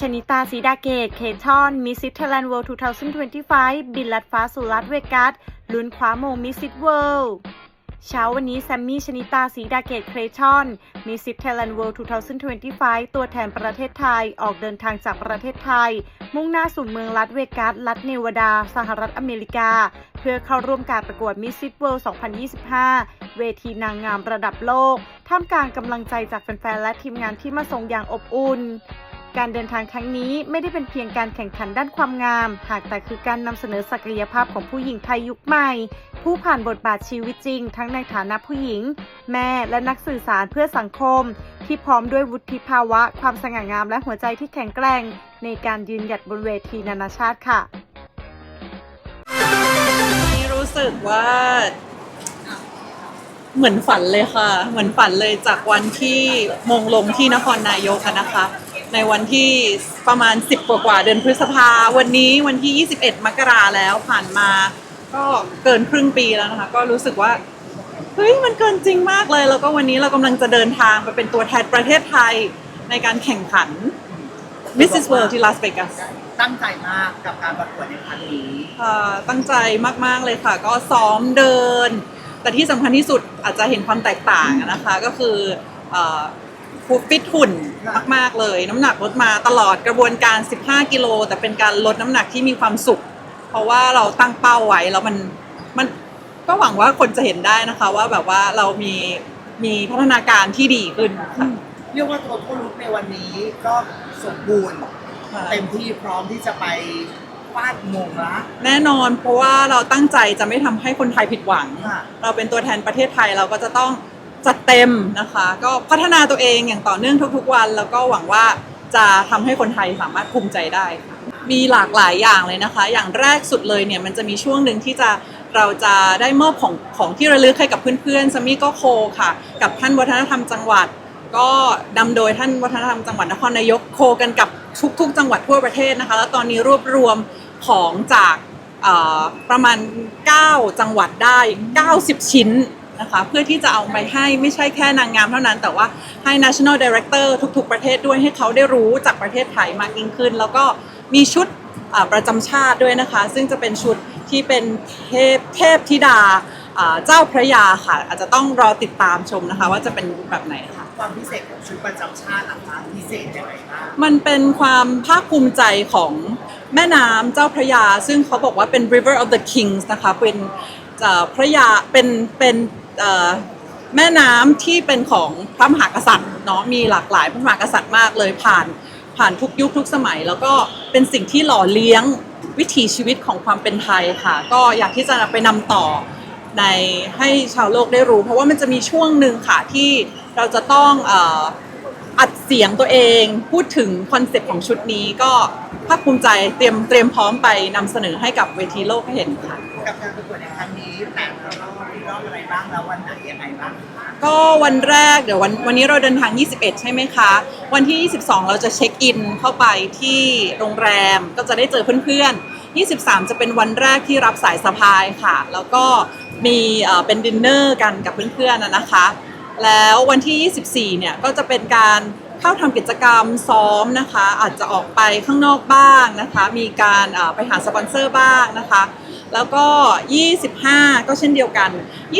ชนิตาสีดาเกต เคชอนมิสซิทเท r แลนด์เวิลด์2025 บินลัดฟ้าสู่ลัดเวกัส ลุ้นคว้ามงมิสซิทเวิลด์เช้าวันนี้แซมมี่ชนิตาสีดาเกตเคชอนมิสซิทเท r แลนเวิลด์2025 ตัวแทนประเทศไทยออกเดินทางจากประเทศไทย มุ่งหน้าสู่เมืองลัดเวกัส รัฐเนวาดา สหรัฐอเมริกา เพื่อเข้าร่วมการประกวดมิสซิทเวิลด์2025 เวทีนางงามระดับโลก ท่ามกลางกำลังใจจากแฟนๆ และทีมงานที่มาส่งอย่างอบอุ่น การเดินทางครั้งนี้ไม่ได้เป็นเพียงการแข่งขันด้านความงาม หากแต่คือการนำเสนอศักยภาพของผู้หญิงไทยยุคใหม่ ผู้ผ่านบทบาทชีวิตจริง ทั้งในฐานะผู้หญิง แม่และนักสื่อสารเพื่อสังคม ที่พร้อมด้วยวุฒิภาวะ ความสง่างามและหัวใจที่แข็งแกร่ง ในการยืนหยัดบนเวทีนานาชาติค่ะนี่รู้สึกว่าเหมือนฝันเลยค่ะ เหมือนฝันเลยจากวันที่มงลงที่นครนายกนะคะ ในวันที่ประมาณ 10 กว่ากว่าๆเดือนพฤษภา วันนี้วันที่ 21 มกราแล้วผ่านมา ก็เกินครึ่งปีแล้วนะคะ ก็รู้สึกว่าเฮ้ยมันเกินจริงมากเลย แล้วก็วันนี้เรากำลังจะเดินทางไปเป็นตัวแทนประเทศไทยในการแข่งขัน Mrs. World ที่ลาสเวกัสตั้งใจมากกับการประกวดในครั้งนี้ค่ะตั้งใจมากๆเลยค่ะ ก็ซ้อมเดิน แต่ที่สำคัญที่สุดอาจจะเห็นความแตกต่างอะนะคะ ก็คือเอ่อ ฟิตหุ่นมากๆเลย น้ำหนักลดมาตลอดกระบวนการ 15 กิโล แต่เป็นการลดน้ำหนักที่มีความสุข เพราะว่าเราตั้งเป้าไว้แล้วมันมันก็หวังว่าคนจะเห็นได้นะคะ ว่าแบบว่าเรามีมีพัฒนาการที่ดีขึ้นค่ะเรียกว่าตัวทุลุกในวันนี้ก็สมบูรณ์เต็มที่พร้อมที่จะไปฟาดมงละแน่นอนเพราะว่าเราตั้งใจจะไม่ทำให้คนไทยผิดหวังค่ะเราเป็นตัวแทนประเทศไทยเราก็จะต้อง จัดเต็มนะคะ ก็พัฒนาตัวเองอย่างต่อเนื่องทุกๆวัน แล้วก็หวังว่าจะทำให้คนไทยสามารถภูมิใจได้ค่ะมีหลากหลายอย่างเลยนะคะ อย่างแรกสุดเลยเนี่ยมันจะมีช่วงหนึ่งที่จะเราจะได้มอบของของที่ระลึกให้กับเพื่อนๆซัมมี่ก็โคค่ะ กับท่านวัฒนธรรมจังหวัด ก็นำโดยท่านวัฒนธรรมจังหวัดนครนายกโคกันกับทุก ๆ จังหวัดทั่วประเทศนะคะ แล้วตอนนี้รวบรวมของจากประมาณ 9 จังหวัดได้ 90 ชิ้น นะคะเพื่อที่จะเอาไปให้ไม่ใช่แค่นางงามเท่านั้น แต่ว่าให้ national director ทุก ๆ ประเทศด้วยให้เขาได้รู้จากประเทศไทยมากยิ่งขึ้น แล้วก็มีชุดอ่าประจำชาติด้วยนะคะ ซึ่งจะเป็นชุดที่เป็นเทพเทพธิดาอ่าเจ้าพระยาค่ะ อาจจะต้องรอติดตามชมนะคะ ว่าจะเป็นแบบไหนค่ะความพิเศษของชุดประจำชาตินะคะพิเศษยังไงบ้างมันเป็นความภาคภูมิใจของแม่น้ำเจ้าพระยา ซึ่งเขาบอกว่าเป็น river of the kings นะคะเป็นเอ่อพระยาเป็นเป็นเอ่อ แม่น้ำที่เป็นของพระมหากษัตริย์เนาะมีหลากหลายพระมหากษัตริย์มากเลยผ่านผ่านทุกยุคทุกสมัย แล้วก็เป็นสิ่งที่หล่อเลี้ยงวิถีชีวิตของความเป็นไทยค่ะ ก็อยากที่จะไปนำต่อในให้ชาวโลกได้รู้ เพราะว่ามันจะมีช่วงหนึ่งค่ะที่เราจะต้องอัดเสียงตัวเองพูดถึงคอนเซปต์ของชุดนี้ก็ภาคภูมิใจเตรียมเตรียมพร้อมไปนำเสนอให้กับเวทีโลกเห็นค่ะ กับการประกวดในครั้งนี้แต่ละรอบ อบอะไรบ้างแล้ววันไหนยังไงบ้างก็วันแรกเดี๋ยววันวันนี้เราเดินทาง 21 ใช่ไหมคะ วันที่ 22 เราจะเช็คอินเข้าไปที่โรงแรมก็จะได้เจอเพื่อนๆ 23 จะเป็นวันแรกที่รับสายสะพายค่ะ แล้วก็มีเอ่อเป็นดินเนอร์กันกับเพื่อนๆนะนะคะ แล้ววันที่ 24 เนี่ยก็จะเป็นการเข้าทำกิจกรรมซ้อมนะคะ อาจจะออกไปข้างนอกบ้างนะคะ มีการเอ่อไปหาสปอนเซอร์บ้างนะคะ แล้วก็ 25 ก็เช่นเดียวกัน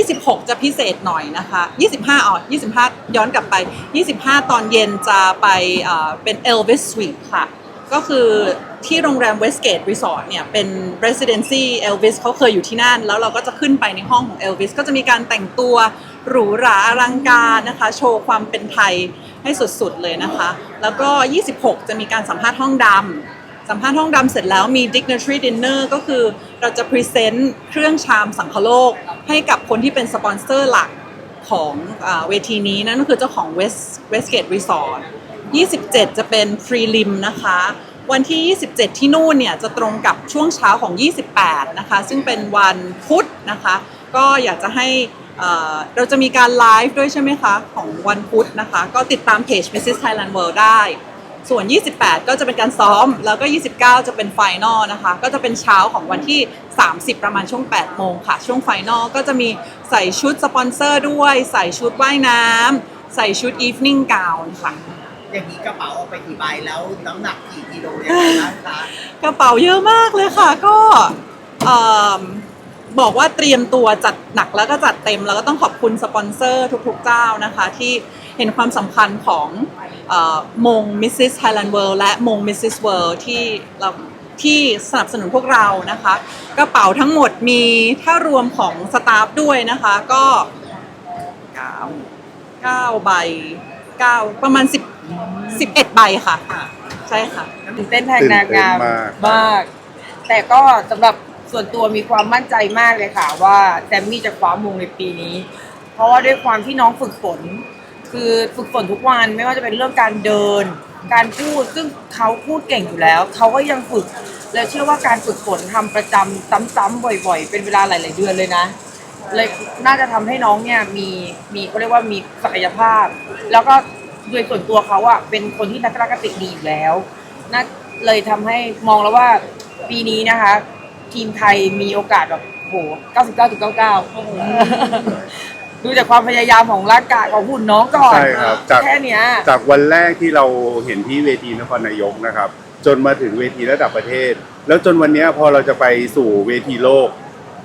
26 จะพิเศษหน่อยนะคะ 25อ๋อ25 ย้อนกลับไป 25 ตอนเย็นจะไปเป็น Elvis Suite ค่ะ ก็คือที่โรงแรม Westgate Resort เนี่ยเป็น Residency Elvis เขาเคยอยู่ที่นั่น แล้วเราก็จะขึ้นไปในห้องของ Elvis ก็จะมีการแต่งตัวหรูหราอลังการนะคะ โชว์ความเป็นไทยให้สุดๆเลยนะคะ แล้วก็ 26 จะมีการสัมภาษณ์ห้องดำ สัมภาษณ์ห้องดำเสร็จแล้วมี dignitary dinner ก็คือเราจะพรีเซนต์เครื่องชามสังคโลก ให้กับคนที่เป็นสปอนเซอร์หลักของอเวทีนี้นั่นก็คือเจ้าของ West Westgate Resort 27 จะเป็น prelim นะคะ วันที่ 27 ที่นู่นเนี่ยจะตรงกับช่วงเช้าของ 28 นะคะ ซึ่งเป็นวันพุธนะคะ ก็อยากจะให้เราจะมีการไลฟ์ด้วยใช่ไหมคะ ของวันพุธนะคะ ก็ติดตามเพจ Mrs. Thailand World ได้ ส่วน 28 ก็จะเป็นการซ้อม แล้วก็ 29 จะเป็นไฟนอลนะคะ ก็จะเป็นเช้าของวันที่ 30 ประมาณช่วง 8 โมงค่ะ ช่วงไฟนอลก็จะมีใส่ชุดสปอนเซอร์ด้วย ใส่ชุดว่ายน้ำ ใส่ชุด evening gown ค่ะ อย่างนี้กระเป๋าเอาไปกี่ใบแล้วน้ำหนักกี่กิโลยังไงบ้างคะกระเป๋าเยอะมากเลยค่ะ ก็เอิ่ม บอกว่าเตรียมตัวจัดหนักแล้วก็จัดเต็ม แล้วก็ต้องขอบคุณสปอนเซอร์ทุกๆเจ้านะคะ ที่เห็นความสำคัญของเอ่อมง Mrs. Thailand World และมง Mrs. World ที่เราที่สนับสนุนพวกเรานะคะกระเป๋าทั้งหมดมีถ้ารวมของสตาฟด้วยนะคะก็เก้าเก้าใบเก้าประมาณสิบสิบเอ็ดใบค่ะค่ะ ใช่ค่ะ ตื่นเต้นแทนนางงามตื่นเต้นมากมาก แต่ก็สำหรับ ส่วนตัวมีความมั่นใจมากเลยค่ะว่าแซมมี่จะคว้ามงในปีนี้ เพราะว่าด้วยความที่น้องฝึกฝน คือฝึกฝนทุกวันไม่ว่าจะเป็นเรื่องการเดิน การพูดซึ่งเขาพูดเก่งอยู่แล้วเขาก็ยังฝึก และเชื่อว่าการฝึกฝนทำประจำซ้ำๆบ่อย ๆ เป็นเวลาหลาย ๆ เดือนเลยนะเลยน่าจะทำให้น้องเนี่ยมีมีเขาเรียกว่ามีศักยภาพ แล้วก็โดยส่วนตัวเขาอะเป็นคนที่นักกติดีอยู่แล้วน่าเลยทำให้มองแล้วว่าปีนี้นะคะ ทีมไทยมีโอกาสแบบโห99.99ดูจากความพยายามของร่างกายของหุ่นน้องก่อนใช่ครับจาก แค่เนี้ย จากวันแรกที่เราเห็นที่เวทีนครนายกนะครับ จนมาถึงเวทีระดับประเทศ แล้วจนวันเนี้ยพอเราจะไปสู่เวทีโลก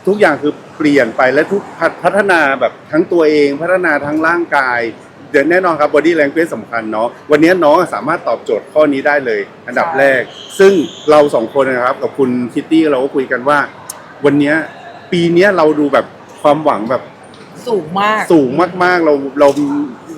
ทุกอย่างคือเปลี่ยนไปและทุกพัฒพัฒนาแบบทั้งตัวเองพัฒนาทั้งร่างกาย เดี๋ยวแน่นอนครับ body language สำคัญเนาะวันนี้น้องสามารถตอบโจทย์ข้อนี้ได้เลย อันดับใช่แรก ซึ่งเราสองคนนะครับ กับคุณคิตตี้เราก็คุยกันว่า วันเนี้ยปีเนี้ยเราดูแบบความหวังแบบสูงมาก สูงมากๆเราเรา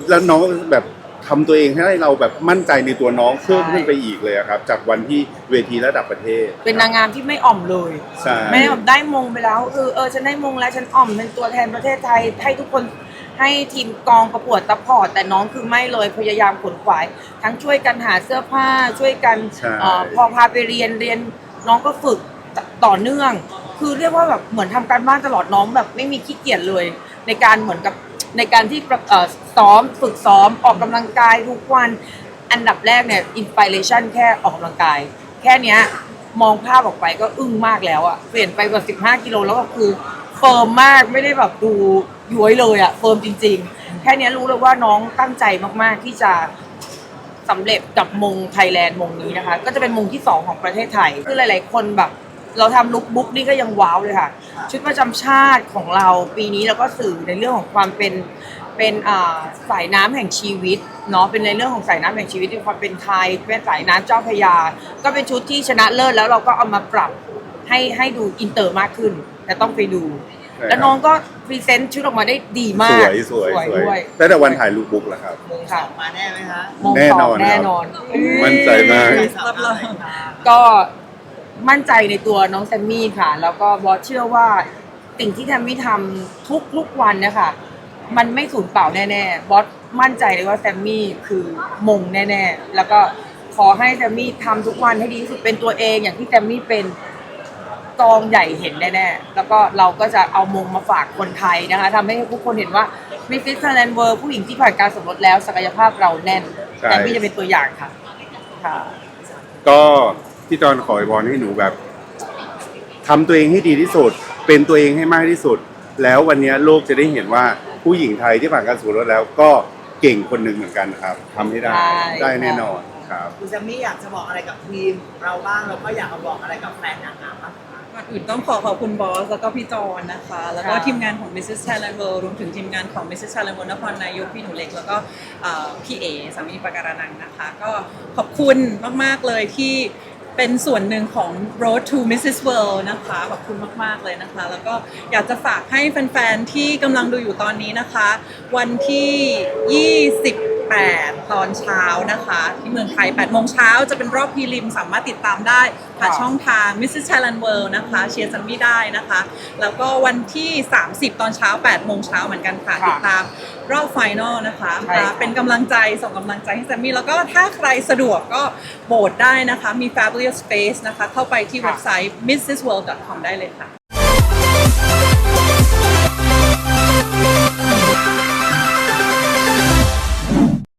แล้วน้องแบบทำตัวเองให้เราแบบมั่นใจในตัวน้องเพิ่มขึ้นไปอีกเลยอะครับ จากวันที่เวทีระดับประเทศเป็นนางงามที่ไม่อ่อมเลย ใช่ ไม่แบบได้มงไปแล้วเออเออฉันได้มงแล้วฉันอ่อมเป็นตัวแทนประเทศไทยให้ทุกคน ให้ทีมกองประกวดซัพพอร์ตแต่น้องคือไม่เลยพยายามขนขวาย ทั้งช่วยกันหาเสื้อผ้าช่วยกันใช่ เออพอพาไปเรียนเรียนน้องก็ฝึกตต่อเนื่อง คือเรียกว่าแบบเหมือนทำการบ้านตลอดน้องแบบไม่มีขี้เกียจเลย ในการเหมือนกับในการที่ประเอ่อซ้อมฝึกซ้อมออกกำลังกายทุกวัน อันดับแรกเนี่ยอินสปิเรชันแค่ออกกำลังกาย แค่เนี้ยมองภาพออกไปก็อึ้งมากแล้วอะเปลี่ยนไปกว่า 15 กิโลแล้วก็คือเฟิร์มมากไม่ได้แบบดู ย้วยเลยอะเฟิร์มจริง ๆ แค่นี้รู้เลยว่าน้องตั้งใจมากๆที่จะสำเร็จกับมงไทยแลนด์มงนี้นะคะ ก็จะเป็นมงที่ 2 ของประเทศไทย คือหลาย ๆ คนแบบ เราทำลุคบุ๊กนี่ก็ยังว้าวเลยค่ะ ชุดประจำชาติของเราปีนี้เราก็สื่อในเรื่องของความเป็นเป็นอ่าสายน้ำแห่งชีวิตเนาะเป็นในเรื่องของสายน้ำแห่งชีวิตในความเป็นไทยเป็นสายน้ำเจ้าพยา ก็เป็นชุดที่ชนะเลิศแล้วเราก็เอามาปรับให้ให้ดูอินเตอร์มากขึ้น แต่ต้องไปดู แล้วน้องก็พรีเซนต์ชุดออกมาได้ดีมาสกวยสวยสวยด้วยตั้งแต่วันถ่ายรูปบุ๊กแล้วครับมงสค่ะองมาแน่ไหมคะมงแน่สนอองนครับ แน่นอน มั่นใจมาก รับรองก็มั่นใจในตัวน้องแซมมี่ค่ะ แล้วก็บอสเชื่อว่าสิ่งที่แซมมี่ทำทุกทุกๆวันเนี่ยค่ะมันไม่สูญเปล่าแน่ๆบอสมั่นใจเลยว่าแซมมี่คือมงแน่ๆแล้วก็ขอให้แซมมี่ทำทุกวันให้ดีที่สุดเป็นตัวเองอย่างที่แซมมี่เป็น กองใหญ่เห็นแน่ๆ แล้วก็เราก็จะเอามงมาฝากคนไทยนะคะทำให้ทุกคนเห็นว่ามิสซิสแลนด์เวิร์ผู้หญิงที่ผ่านการสมรสแล้วศักยภาพเราแน่นใช่แซมมี่จะเป็นตัวอย่างค่ะค่ะ ก็พี่จอนขออวยพรให้หนูแบบทำตัวเองให้ดีที่สุด เป็นตัวเองให้มากที่สุด แล้ววันนี้โลกจะได้เห็นว่าผู้หญิงไทยที่ผ่านการสู่รถแล้วก็เก่งคนหนึ่งเหมือนกันครับทำให้ได้ใช่ ได้แน่นอนครับ คุณแซมมี่อยากจะบอกอะไรกับทีมเราบ้างแล้วก็อยากจะบอกอะไรกับแฟนนางงามบ้างคะ ก่อนอื่นต้องขอขอบคุณบอส แล้วก็พี่จอนนะคะ แล้วก็ค่ะทีมงานของ Mrs. Thailand World รวมถึงทีมงานของ Mrs. Thailand World นครนายกพี่หนูเล็ก แล้วก็เอ่อพี่เอสามีปาการานังนะคะ ก็ขอบคุณมาก ๆ เลยที่เป็นส่วนหนึ่งของ Road to Mrs. World นะคะ ขอบคุณมาก ๆ เลยนะคะ แล้วก็อยากจะฝากให้แฟน ๆ ที่กำลังดูอยู่ตอนนี้นะคะ วันที่ 28ตอนเช้านะคะ ที่เมืองไทย8โมงเช้าจะเป็นรอบพรีลิมสามารถติดตามได้ผ่านช่องทาง Mrs. Thailand World นะคะ เชียร์ซัมมี่ได้นะคะ แล้วก็วันที่ 30 ตอนเช้า8โมงเช้าเหมือนกันค่ะค่ะ ติดตามรอบไฟนอลนะคะ ใช่ค่ะ เป็นกำลังใจส่งกำลังใจให้แซมมี่ แล้วก็ถ้าใครสะดวกก็โบสได้นะคะ มี Fabulous Space นะคะ เข้าไปที่เว็บไซต์ mrsworld.com ได้เลยค่ะ